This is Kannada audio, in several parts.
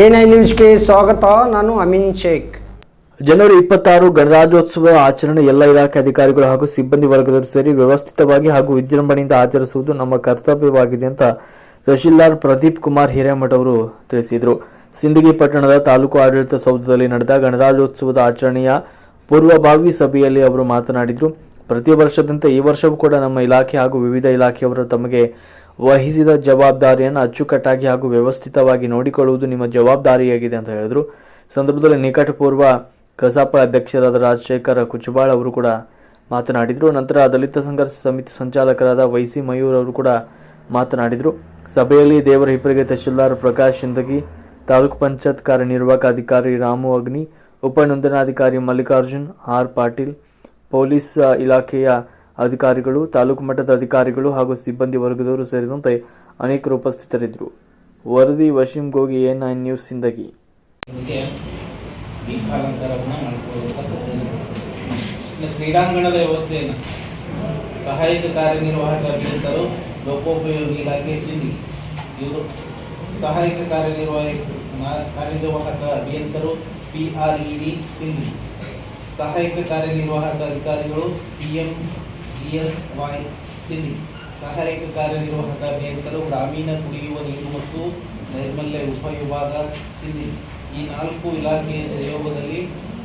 ಎ ನ್ಯೂಸ್ಗೆ ಸ್ವಾಗತ, ನಾನು ಅಮೀನ್ ಶೇಖ್. ಜನವರಿ ಇಪ್ಪತ್ತಾರು ಗಣರಾಜ್ಯೋತ್ಸವ ಆಚರಣೆ ಎಲ್ಲ ಇಲಾಖೆ ಅಧಿಕಾರಿಗಳು ಹಾಗೂ ಸಿಬ್ಬಂದಿ ವರ್ಗದವರು ಸೇರಿ ವ್ಯವಸ್ಥಿತವಾಗಿ ಹಾಗೂ ವಿಜೃಂಭಣೆಯಿಂದ ಆಚರಿಸುವುದು ನಮ್ಮ ಕರ್ತವ್ಯವಾಗಿದೆ ಅಂತ ತಹಶೀಲ್ದಾರ್ ಪ್ರದೀಪ್ ಕುಮಾರ್ ಹಿರೇಮಠ ಅವರು ತಿಳಿಸಿದರು. ಸಿಂದಗಿ ಪಟ್ಟಣದ ತಾಲೂಕು ಆಡಳಿತ ಸೌಧದಲ್ಲಿ ನಡೆದ ಗಣರಾಜ್ಯೋತ್ಸವದ ಆಚರಣೆಯ ಪೂರ್ವಭಾವಿ ಸಭೆಯಲ್ಲಿ ಅವರು ಮಾತನಾಡಿದರು. ಪ್ರತಿ ವರ್ಷದಂತೆ ಈ ವರ್ಷವೂ ಕೂಡ ನಮ್ಮ ಇಲಾಖೆ ಹಾಗೂ ವಿವಿಧ ಇಲಾಖೆಯವರು ತಮಗೆ ವಹಿಸಿದ ಜವಾಬ್ದಾರಿಯನ್ನು ಅಚ್ಚುಕಟ್ಟಾಗಿ ಹಾಗೂ ವ್ಯವಸ್ಥಿತವಾಗಿ ನೋಡಿಕೊಳ್ಳುವುದು ನಿಮ್ಮ ಜವಾಬ್ದಾರಿಯಾಗಿದೆ ಅಂತ ಹೇಳಿದರು. ಸಂದರ್ಭದಲ್ಲಿ ನಿಕಟಪೂರ್ವ ಕಸಾಪ ಅಧ್ಯಕ್ಷರಾದ ರಾಜಶೇಖರ ಕುಚಬಾಳ್ ಅವರು ಕೂಡ ಮಾತನಾಡಿದರು. ನಂತರ ದಲಿತ ಸಂಘರ್ಷ ಸಮಿತಿ ಸಂಚಾಲಕರಾದ ವೈಸಿ ಮಯೂರ್ ಅವರು ಕೂಡ ಮಾತನಾಡಿದರು. ಸಭೆಯಲ್ಲಿ ದೇವರ ಹಿಪ್ಪರಿಗೆ ತಹಶೀಲ್ದಾರ್ ಪ್ರಕಾಶ್ ಸಿಂದಗಿ, ತಾಲೂಕು ಪಂಚಾಯತ್ ಕಾರ್ಯನಿರ್ವಾಹಕ ಅಧಿಕಾರಿ ರಾಮು ಅಗ್ನಿ ಉಪನೋಂದಣಾಧಿಕಾರಿ ಮಲ್ಲಿಕಾರ್ಜುನ್, ಆರ್ ಪಾಟೀಲ್, ಪೊಲೀಸ್ ಇಲಾಖೆಯ ಅಧಿಕಾರಿಗಳು, ತಾಲೂಕು ಮಟ್ಟದ ಅಧಿಕಾರಿಗಳು ಹಾಗೂ ಸಿಬ್ಬಂದಿ ವರ್ಗದವರು ಸೇರಿದಂತೆ ಅನೇಕರು ಉಪಸ್ಥಿತರಿದ್ದರು. ವರದಿ Waseem Gogi A nine news, Sindagi. ಕ್ರೀಡಾಂಗಣದ ವ್ಯವಸ್ಥೆಯನ್ನು ಸಹಾಯಕ ಕಾರ್ಯನಿರ್ವಾಹಕ ಅಭಿಯಂತರು ಲೋಕೋಪಯೋಗಿ ಇಲಾಖೆ ಸಿಂಧಿ ಸಹಾಯಕ ಕಾರ್ಯನಿರ್ವಾಹಕ ಕಾರ್ಯನಿರ್ವಾಹಕ ಅಭಿಯಂತರು, P R E D, Sindhi. ಸಹಾಯಕ ಕಾರ್ಯನಿರ್ವಾಹಕ ಅಧಿಕಾರಿಗಳು, P M G S Y Sindhi ಸಹಾಯಕ ಕಾರ್ಯನಿರ್ವಾಹಕ ಅಭಿಯಂತರು ಗ್ರಾಮೀಣ ಕುಡಿಯುವ ನೀರು ಮತ್ತು ನೈರ್ಮಲ್ಯ ಉಪವಿಭಾಗ ಸಿಂಧಿ ಈ ನಾಲ್ಕು ಇಲಾಖೆಯ ಸಹಯೋಗದಲ್ಲಿ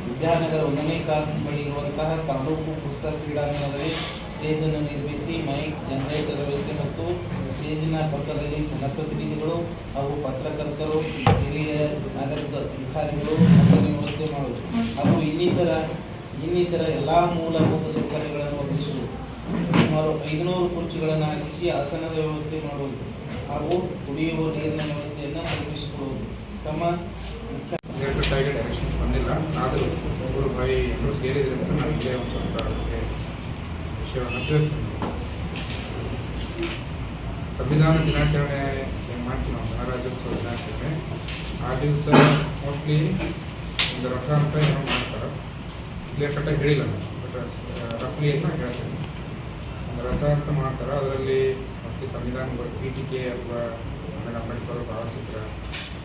ವಿದ್ಯಾನಗರ ಒಂದನೇ ಕ್ಲಾಸ್ ಬಳಿ ಇರುವಂತಹ ತಾಲೂಕು ಪುಸ್ತಕ ಕ್ರೀಡಾಂಗಣದಲ್ಲಿ ಸ್ಟೇಜನ್ನು ನಿರ್ಮಿಸಿ ಮೈಕ್ ಜನರೇಟರ್ ವ್ಯವಸ್ಥೆ ಮತ್ತು ಸ್ಟೇಜಿನ ಪಕ್ಕದಲ್ಲಿ ಜನಪ್ರತಿನಿಧಿಗಳು ಹಾಗೂ ಪತ್ರಕರ್ತರು, ಹಿರಿಯ ನಾಗರಿಕ ಅಧಿಕಾರಿಗಳು ವ್ಯವಸ್ಥೆ ಮಾಡುವುದು. ಹಾಗೂ ಇನ್ನಿತರ ಇನ್ನಿತರ ಎಲ್ಲ ಮೂಲಭೂತ ಸೌಕರ್ಯಗಳನ್ನು ಒದಗಿಸುವುದು. ಸುಮಾರು ಐದುನೂರು ಕುರ್ಚಿಗಳನ್ನು ಹಾಕಿಸಿ ಆಸನದ ವ್ಯವಸ್ಥೆ ಮಾಡುವುದು ಹಾಗೂ ಕುಡಿಯುವ ನೀರಿನ ವ್ಯವಸ್ಥೆಯನ್ನು ಕಲ್ಪಿಸಿಕೊಡುವುದು. ತಮ್ಮ ಮುಖ್ಯ ಬಂದಿಲ್ಲ. ಆದರೂ ಒಬ್ಬರು ಬಾಯಿ ಎಲ್ಲರೂ ಸೇರಿದರೆ ಸಂವಿಧಾನ ದಿನಾಚರಣೆ ಮಾಡ್ತೀವಿ ನಾವು? ಗಣರಾಜ್ಯೋತ್ಸವ ದಿನಾಚರಣೆ. ಆ ದಿವಸ ಮೋಸ್ಟ್ಲಿ ಒಂದು ರಥ ಅಂತ ಏನೋ ಮಾಡ್ತಾರೆ. ಇಲ್ಲೇ ಕಟ್ಟ ಹೇಳಿಲ್ಲ ಬಟ್ ರಫ್ಲಿ ಅಂತ ಹೇಳ್ತೀನಿ. ಒಂದು ರಥ ಅಂತ ಮಾಡ್ತಾರೆ, ಅದರಲ್ಲಿ ಮೋಸ್ಟ್ಲಿ ಸಂವಿಧಾನ ಪೀಠಿಕೆ ಅಥವಾ ಆಮೇಲೆ ಅಂಬೇಡ್ಕರ್ ಭಾವಚಿತ್ರ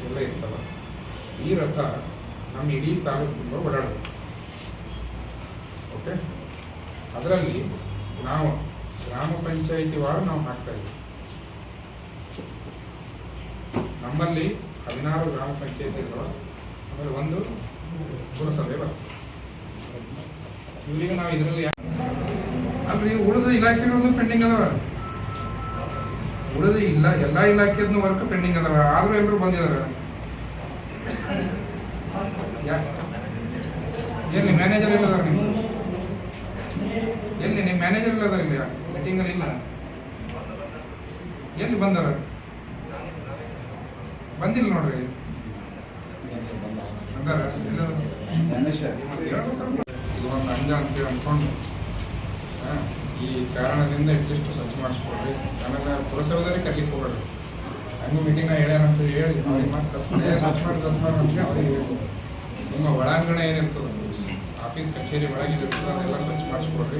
ಎಲ್ಲ ಇರ್ತವೆ. ಈ ರಥ ನಮ್ಮ ಇಡೀ ತಾಲೂಕು ತುಂಬ ಓಡಾಡಬೇಕು. ಓಕೆ ಅದರಲ್ಲಿ ನಾವು ಗ್ರಾಮ ಪಂಚಾಯಿತಿ ವಾರ ನಾವು ಹಾಕ್ತಾ ಇದ್ದೀವಿ. ನಮ್ಮಲ್ಲಿ ಹದಿನಾರು ಗ್ರಾಮ ಪಂಚಾಯಿತಿಗಳು, ಆಮೇಲೆ ಒಂದು ಪುರಸಭೆ ಬರ್ತದೆ. ಇಲ್ಲಿಗೆ ನಾವು ಇದರಲ್ಲಿ ಅಲ್ರಿ ಉಳಿದ ಇಲಾಖೆಗಳದ್ದು ಪೆಂಡಿಂಗ್ ಅದಾವ. ಉಳಿದ ಇಲ್ಲ ಎಲ್ಲ ಇಲಾಖೆದ್ದು ವರ್ಕ್ ಪೆಂಡಿಂಗ್ ಅದಾವ. ಆದ್ರೂ ಎಲ್ಲರೂ ಬಂದಿದಾರ. ಎಲ್ಲಿ ಮ್ಯಾನೇಜರ್ ಇಲ್ಲ ಅದಾರ ನೀವು? ಎಲ್ಲಿ ನಿಮ್ಮ ಮ್ಯಾನೇಜರ್ ಇಲ್ಲ ಅದಾರ ಇಲ್ಲಿ? ಮೀಟಿಂಗಲ್ಲಿ ಇಲ್ಲ. ಎಲ್ಲಿ ಬಂದಾರ? ಬಂದಿಲ್ಲ ನೋಡ್ರಿ. ಬಂದಾರ? ಇಲ್ಲ. ಇದು ಒಂದು ಅಂಜ ಅಂತೇಳಿ ಅಂದ್ಕೊಂಡು. ಹಾ, ಈ ಕಾರಣದಿಂದ ಅಟ್ಲೀಸ್ಟ್ ಸ್ವಚ್ಛ ಮಾಡಿಸ್ಕೊಡ್ರಿ ಆಮೇಲೆ ಪುರಸಭೆದಲ್ಲಿ ಕರ್ಲಿಕ್ಕೆ ಹೋಗ್ರಿ ಹಂಗೂ ಮೀಟಿಂಗ್ ಹೇಳ್ಯಾರಂತ ಹೇಳಿ ಅವ್ರಿಗೆ ಮತ್ತೆ ತಪ್ಪು ಸ್ವಚ್ಛ ಮಾಡಿ ಸ್ವಚ್ಛ ಮಾಡಿ ಅಂತ ಅವ್ರಿಗೆ ಹೇಳ್ಬೋದು ನಿಮ್ಮ ಒಳಾಂಗಣ ಏನಿರ್ತದೆ? ಆಫೀಸ್ ಕಚೇರಿ ಒಳಗೆ ಇರ್ತದೆ ಅದೆಲ್ಲ ಸ್ವಚ್ಛ ಮಾಡಿಸ್ಕೊಡ್ರಿ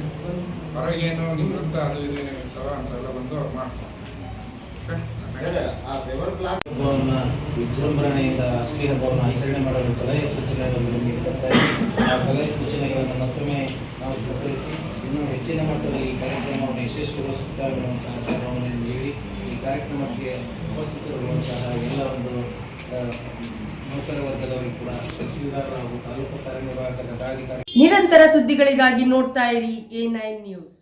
ಹೊರಗೇನು ನಿವೃತ್ತ ಅದು ಇದು ಏನೇನು ಇರ್ತಾವ ಅಂತೆಲ್ಲ ಬಂದು ಅವ್ರು ಮಾಡ್ತಾರೆ. ಹಬ್ಬವನ್ನು ವಿಜೃಂಭಣೆಯಿಂದ ರಾಷ್ಟ್ರೀಯ ಹಬ್ಬವನ್ನು ಆಚರಣೆ ಮಾಡಲು ಸಲಹೆ ಸೂಚನೆಗಳನ್ನು ನೀಡುತ್ತಾರೆ. ಆ ಸಲಹೆ ಸೂಚನೆಗಳನ್ನು ಮತ್ತೊಮ್ಮೆ ನಾವು ಸ್ವೀಕರಿಸಿ. ಇನ್ನೂ ಹೆಚ್ಚಿನ ಮಟ್ಟದಲ್ಲಿ ಈ ಕಾರ್ಯಕ್ರಮವನ್ನು ಯಶಸ್ವಿಗೊಳಿಸುತ್ತಾರೆ ಇರುವಂತಹ ಶ್ರಮವನ್ನು ನೀಡಿ, ಈ ಕಾರ್ಯಕ್ರಮಕ್ಕೆ ಉಪಸ್ಥಿತರಿರುವಂತಹ ಎಲ್ಲ ಒಂದು ನೌಕರ ವರ್ಗದವರಿಗೆ ಕೂಡ ತಹಸೀಲ್ದಾರ್ ಹಾಗೂ ತಾಲೂಕು ಕಾರ್ಯನಿರ್ವಾಹಕ ದಂಡಾಧಿಕಾರಿ ನಿರಂತರ ಸುದ್ದಿಗಳಿಗಾಗಿ ನೋಡ್ತಾ ಇರಿ ಎ ನೈನ್ ನ್ಯೂಸ್.